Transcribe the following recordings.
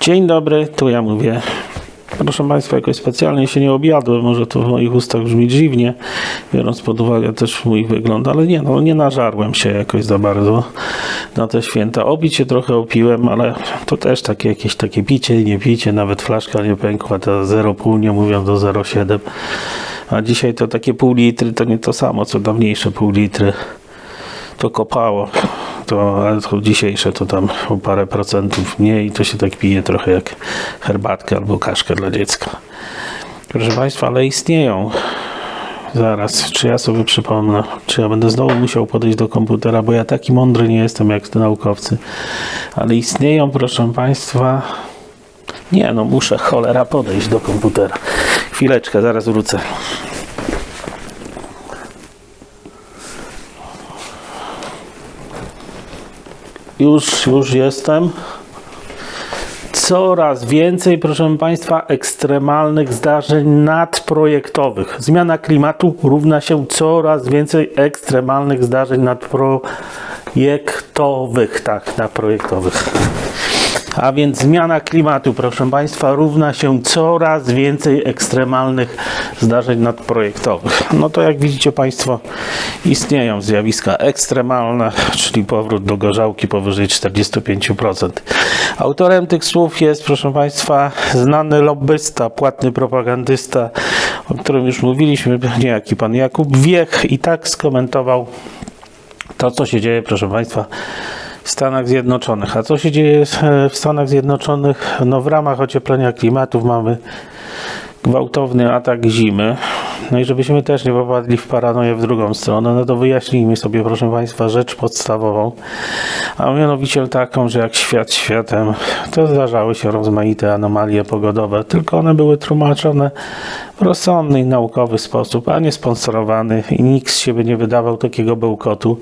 Dzień dobry, tu ja mówię. Proszę Państwa, jakoś specjalnie się nie objadłem, może to w moich ustach brzmi dziwnie, biorąc pod uwagę też mój wygląd, ale nie, no nie nażarłem się jakoś za bardzo na te święta. Obić się trochę opiłem, ale to też takie jakieś takie picie, nie picie, nawet flaszka nie pękła, to 0,5 nie mówią do 0,7, a dzisiaj to takie pół litry to nie to samo, co dawniejsze pół litry to kopało. To, dzisiejsze to tam o parę procentów mniej to się tak pije trochę jak herbatkę albo kaszkę dla dziecka. Proszę Państwa, ale istnieją. Zaraz, czy ja sobie przypomnę, czy ja będę znowu musiał podejść do komputera, bo ja taki mądry nie jestem jak te naukowcy. Ale istnieją, proszę Państwa. Nie, no muszę cholera podejść do komputera. Chwileczkę, zaraz wrócę. Już, już jestem. Coraz więcej, proszę Państwa, ekstremalnych zdarzeń nadprojektowych. Zmiana klimatu równa się coraz więcej ekstremalnych zdarzeń nadprojektowych. Tak, nadprojektowych. A więc zmiana klimatu, proszę Państwa, równa się coraz więcej ekstremalnych zdarzeń nadprojektowych. No to jak widzicie Państwo, istnieją zjawiska ekstremalne, czyli powrót do gorzałki powyżej 45%. Autorem tych słów jest, proszę Państwa, znany lobbysta, płatny propagandysta, o którym już mówiliśmy, niejaki pan Jakub Wiech i tak skomentował to, co się dzieje, proszę Państwa, w Stanach Zjednoczonych. A co się dzieje w Stanach Zjednoczonych? No w ramach ocieplenia klimatów mamy gwałtowny atak zimy. No i żebyśmy też nie popadli w paranoję w drugą stronę, no to wyjaśnijmy sobie, proszę Państwa, rzecz podstawową, a mianowicie taką, że jak świat światem, to zdarzały się rozmaite anomalie pogodowe, tylko one były tłumaczone w rozsądny i naukowy sposób, a nie sponsorowany i nikt z siebie nie wydawał takiego bełkotu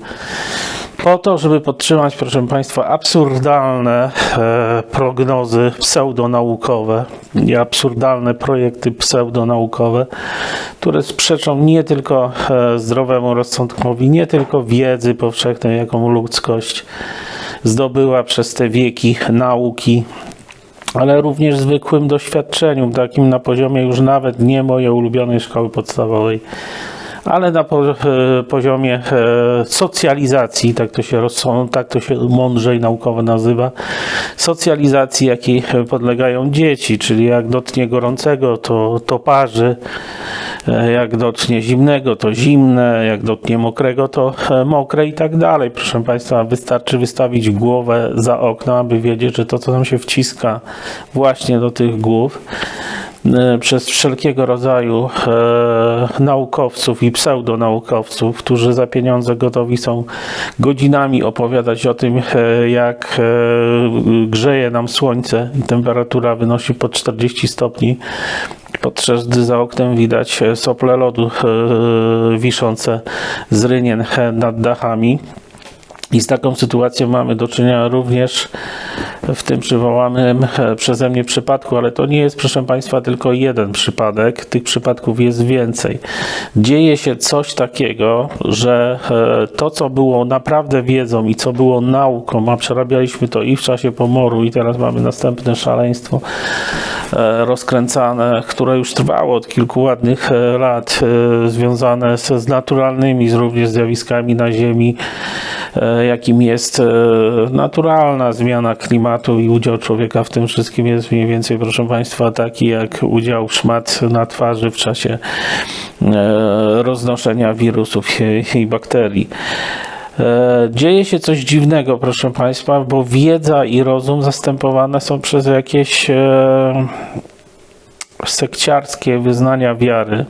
po to, żeby podtrzymać, proszę Państwa, absurdalne e, prognozy pseudonaukowe i absurdalne projekty pseudonaukowe, które sprzeczą nie tylko e, zdrowemu rozsądkowi, nie tylko wiedzy powszechnej, jaką ludzkość zdobyła przez te wieki nauki, ale również zwykłym doświadczeniu, takim na poziomie już nawet nie mojej ulubionej szkoły podstawowej ale na e, poziomie e, socjalizacji, tak to, się tak to się mądrzej naukowo nazywa, socjalizacji, jakiej podlegają dzieci, czyli jak dotknie gorącego, to, to parzy, e, jak dotknie zimnego, to zimne, jak dotknie mokrego, to mokre i tak dalej. Proszę Państwa, wystarczy wystawić głowę za okno, aby wiedzieć, że to, co nam się wciska właśnie do tych głów, przez wszelkiego rodzaju e, naukowców i pseudonaukowców, którzy za pieniądze gotowi są godzinami opowiadać o tym, e, jak e, grzeje nam słońce i temperatura wynosi po 40 stopni, podczas gdy za oknem widać sople lodu e, wiszące z rynien nad dachami. I z taką sytuacją mamy do czynienia również w tym przywołanym e, przeze mnie przypadku, ale to nie jest, proszę Państwa, tylko jeden przypadek. Tych przypadków jest więcej. Dzieje się coś takiego, że e, to, co było naprawdę wiedzą i co było nauką, a przerabialiśmy to i w czasie pomoru, i teraz mamy następne szaleństwo e, rozkręcane, które już trwało od kilku ładnych lat, związane z, z naturalnymi również zjawiskami na Ziemi, jakim jest naturalna zmiana klimatu i udział człowieka w tym wszystkim jest mniej więcej, proszę Państwa, taki jak udział szmat na twarzy w czasie roznoszenia wirusów i bakterii. Dzieje się coś dziwnego, proszę Państwa, bo wiedza i rozum zastępowane są przez jakieś sekciarskie wyznania wiary,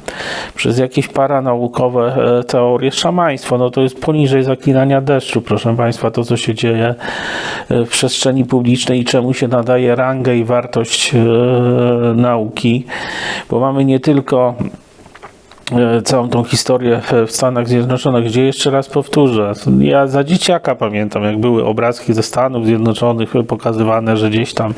przez jakieś paranaukowe e, teorie, szamaństwo, no to jest poniżej zaklinania deszczu, proszę Państwa, to co się dzieje e, w przestrzeni publicznej i czemu się nadaje rangę i wartość e, nauki, bo mamy nie tylko całą tą historię w Stanach Zjednoczonych, gdzie jeszcze raz powtórzę, ja za dzieciaka pamiętam, jak były obrazki ze Stanów Zjednoczonych pokazywane, że gdzieś tam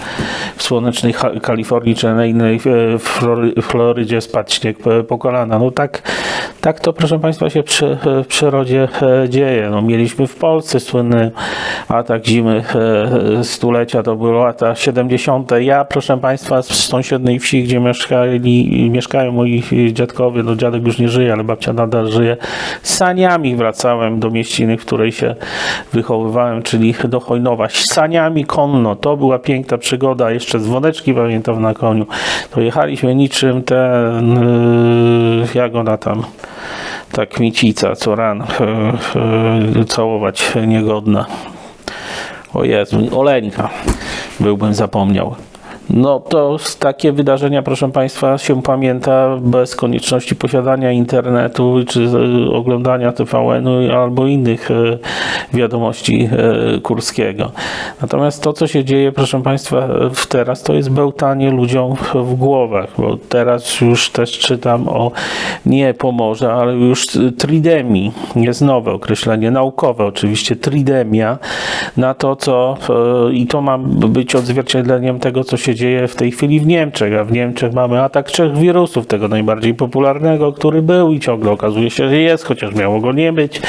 w słonecznej Kalifornii czy na innej e, Flory, Florydzie spadł śnieg po- kolana. No tak, Tak to, proszę Państwa, się przy, w przyrodzie e, dzieje. No, mieliśmy w Polsce słynny atak zimy e, stulecia, to były lata 70. Ja, proszę Państwa, z sąsiedniej wsi, gdzie mieszkali, mieszkają moi dziadkowie, no dziadek już nie żyje, ale babcia nadal żyje, saniami wracałem do mieściny, w której się wychowywałem, czyli do Chojnowa. Saniami konno, to była piękna przygoda, jeszcze dzwoneczki pamiętam na koniu. To jechaliśmy niczym ten, yy, jak ona tam, ta kmicica, co ran, yy, yy, całować niegodna. O Jezu, Oleńka, byłbym zapomniał. No to takie wydarzenia, proszę Państwa, się pamięta bez konieczności posiadania internetu czy z- oglądania TVN-u albo innych e, wiadomości e, Kurskiego. Natomiast to, co się dzieje, proszę Państwa, teraz, to jest bełtanie ludziom w głowach, bo teraz już też czytam o nie pomorze, ale już tridemii, jest nowe określenie naukowe oczywiście, tridemia na to, co e, i to ma być odzwierciedleniem tego, co się dzieje w tej chwili w Niemczech, a w Niemczech mamy atak trzech wirusów, tego najbardziej popularnego, który był i ciągle okazuje się, że jest, chociaż miało go nie być,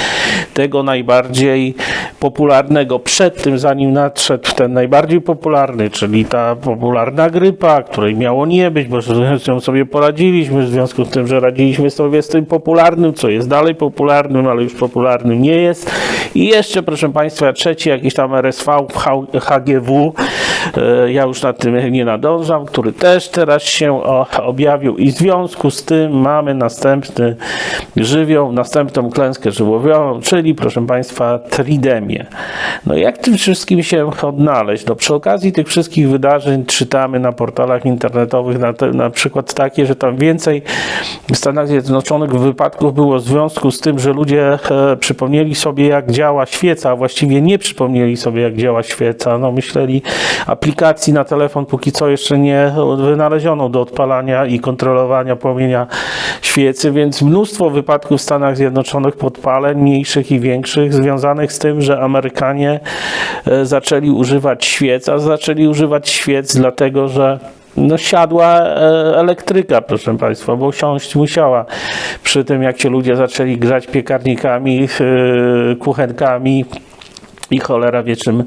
tego najbardziej popularnego przed tym, zanim nadszedł ten najbardziej popularny, czyli ta popularna grypa, której miało nie być, bo z nią sobie poradziliśmy, w związku z tym, że radziliśmy sobie z tym popularnym, co jest dalej popularnym, ale już popularnym nie jest. I jeszcze, proszę Państwa, trzeci jakiś tam RSV, HGW, e, ja już nad tym nie nadążam, który też teraz się objawił i w związku z tym mamy następny żywioł, następną klęskę żywiołową, czyli proszę Państwa tridemię. No jak tym wszystkim się odnaleźć? No przy okazji tych wszystkich wydarzeń czytamy na portalach internetowych na, te, na przykład takie, że tam więcej w Stanach Zjednoczonych wypadków było w związku z tym, że ludzie e, przypomnieli sobie jak działa świeca, a właściwie nie przypomnieli sobie jak działa świeca. No myśleli aplikacji na telefon póki co jeszcze nie wynaleziono do odpalania i kontrolowania płomienia świecy, więc mnóstwo wypadków w Stanach Zjednoczonych podpaleń, mniejszych i większych, związanych z tym, że Amerykanie e, zaczęli używać świec, a zaczęli używać świec dlatego, że no siadła e, elektryka, proszę Państwa, bo siąść musiała. Przy tym, jak się ludzie zaczęli grzać piekarnikami, e, kuchenkami, i cholera wie czym,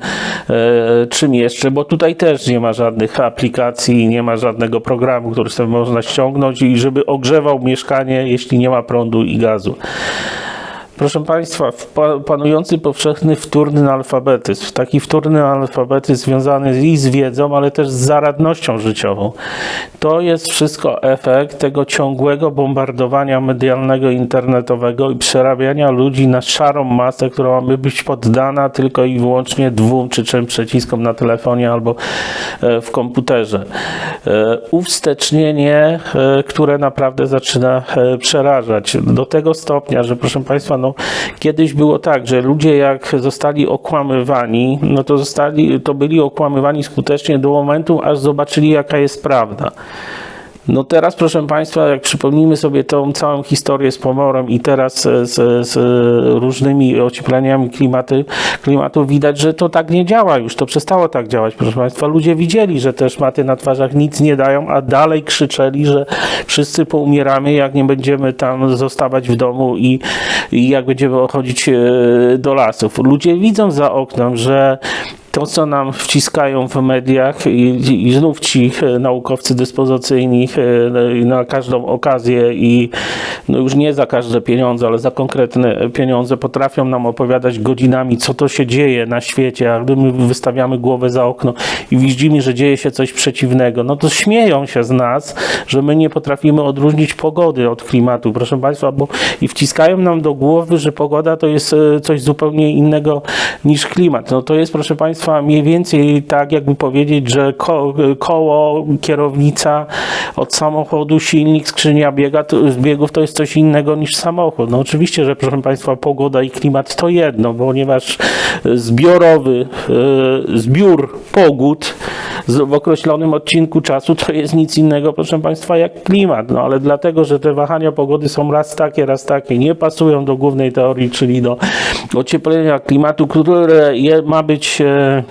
e, czym jeszcze, bo tutaj też nie ma żadnych aplikacji, nie ma żadnego programu, który sobie można ściągnąć i żeby ogrzewał mieszkanie, jeśli nie ma prądu i gazu. Proszę Państwa, panujący powszechny wtórny alfabetyzm, taki wtórny alfabetyzm związany i z wiedzą, ale też z zaradnością życiową. To jest wszystko efekt tego ciągłego bombardowania medialnego, internetowego i przerabiania ludzi na szarą masę, która ma być poddana tylko i wyłącznie dwóm czy trzem przyciskom na telefonie albo e, w komputerze. E, Uwstecznienie, e, które naprawdę zaczyna przerażać do tego stopnia, że proszę Państwa, no kiedyś było tak, że ludzie jak zostali okłamywani, no to zostali, to byli okłamywani skutecznie do momentu, aż zobaczyli jaka jest prawda. No teraz, proszę Państwa, jak przypomnimy sobie tą całą historię z pomorem i teraz z, z, różnymi ociepleniami klimaty, klimatu, widać, że to tak nie działa już. To przestało tak działać, proszę Państwa. Ludzie widzieli, że te szmaty na twarzach nic nie dają, a dalej krzyczeli, że wszyscy poumieramy, jak nie będziemy tam zostawać w domu i, i jak będziemy chodzić e, do lasów. Ludzie widzą za oknem, że to, co nam wciskają w mediach i, i znów ci e, naukowcy dyspozycyjni e, na każdą okazję i no już nie za każde pieniądze, ale za konkretne pieniądze potrafią nam opowiadać godzinami, co to się dzieje na świecie, a gdy my wystawiamy głowę za okno i widzimy, że dzieje się coś przeciwnego, no to śmieją się z nas, że my nie potrafimy odróżnić pogody od klimatu, proszę Państwa, bo i wciskają nam do głowy, że pogoda to jest e, coś zupełnie innego niż klimat. No to jest, proszę Państwa, mniej więcej tak, jakby powiedzieć, że ko koło, kierownica od samochodu, silnik, skrzynia biega, to, biegów to jest coś innego niż samochód. No oczywiście, że proszę Państwa, pogoda i klimat to jedno, ponieważ zbiorowy e, zbiór pogód w określonym odcinku czasu to jest nic innego, proszę Państwa, jak klimat. No ale dlatego, że te wahania pogody są raz takie, raz takie, nie pasują do głównej teorii, czyli do ocieplenia klimatu, które je, ma być e,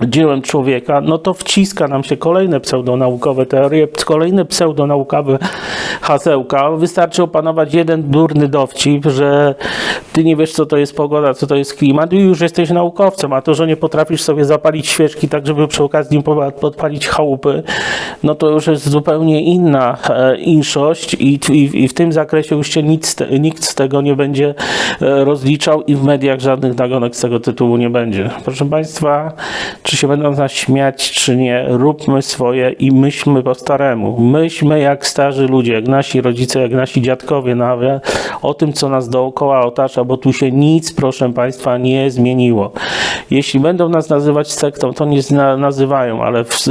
dziełem człowieka, no to wciska nam się kolejne pseudonaukowe teorie, kolejne pseudonaukowe hasełka. Wystarczy opanować jeden durny dowcip, że ty nie wiesz, co to jest pogoda, co to jest klimat i już jesteś naukowcem, a to, że nie potrafisz sobie zapalić świeczki tak, żeby przy okazji podpalić chałupy, no to już jest zupełnie inna e, inszość i, i, i w tym zakresie już się nic, nikt z tego nie będzie e, rozliczał i w mediach żadnych nagonek z tego tytułu nie będzie. Proszę Państwa, czy się będą nas śmiać, czy nie, róbmy swoje i myślmy po staremu. Myślmy jak starzy ludzie, nasi rodzice, jak nasi dziadkowie nawet, o tym, co nas dookoła otacza, bo tu się nic, proszę Państwa, nie zmieniło. Jeśli będą nas nazywać sektą, to nie nazywają, ale w,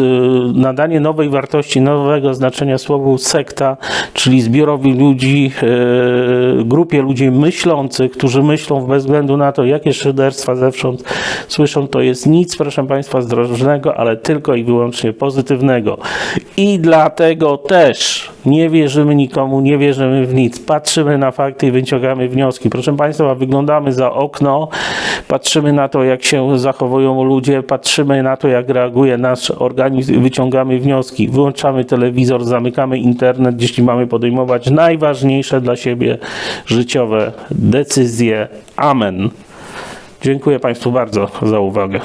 nadanie nowej wartości, nowego znaczenia słowu sekta, czyli zbiorowi ludzi, e, grupie ludzi myślących, którzy myślą bez względu na to, jakie szyderstwa zewsząd słyszą, to jest nic, proszę Państwa, zdrożnego, ale tylko i wyłącznie pozytywnego. I dlatego też nie wierzymy nikomu, nie wierzymy w nic. Patrzymy na fakty i wyciągamy wnioski. Proszę Państwa, wyglądamy za okno, patrzymy na to, jak się zachowują ludzie, patrzymy na to, jak reaguje nasz organizm, wyciągamy wnioski. Wyłączamy telewizor, zamykamy internet, jeśli mamy podejmować najważniejsze dla siebie życiowe decyzje. Amen. Dziękuję Państwu bardzo za uwagę.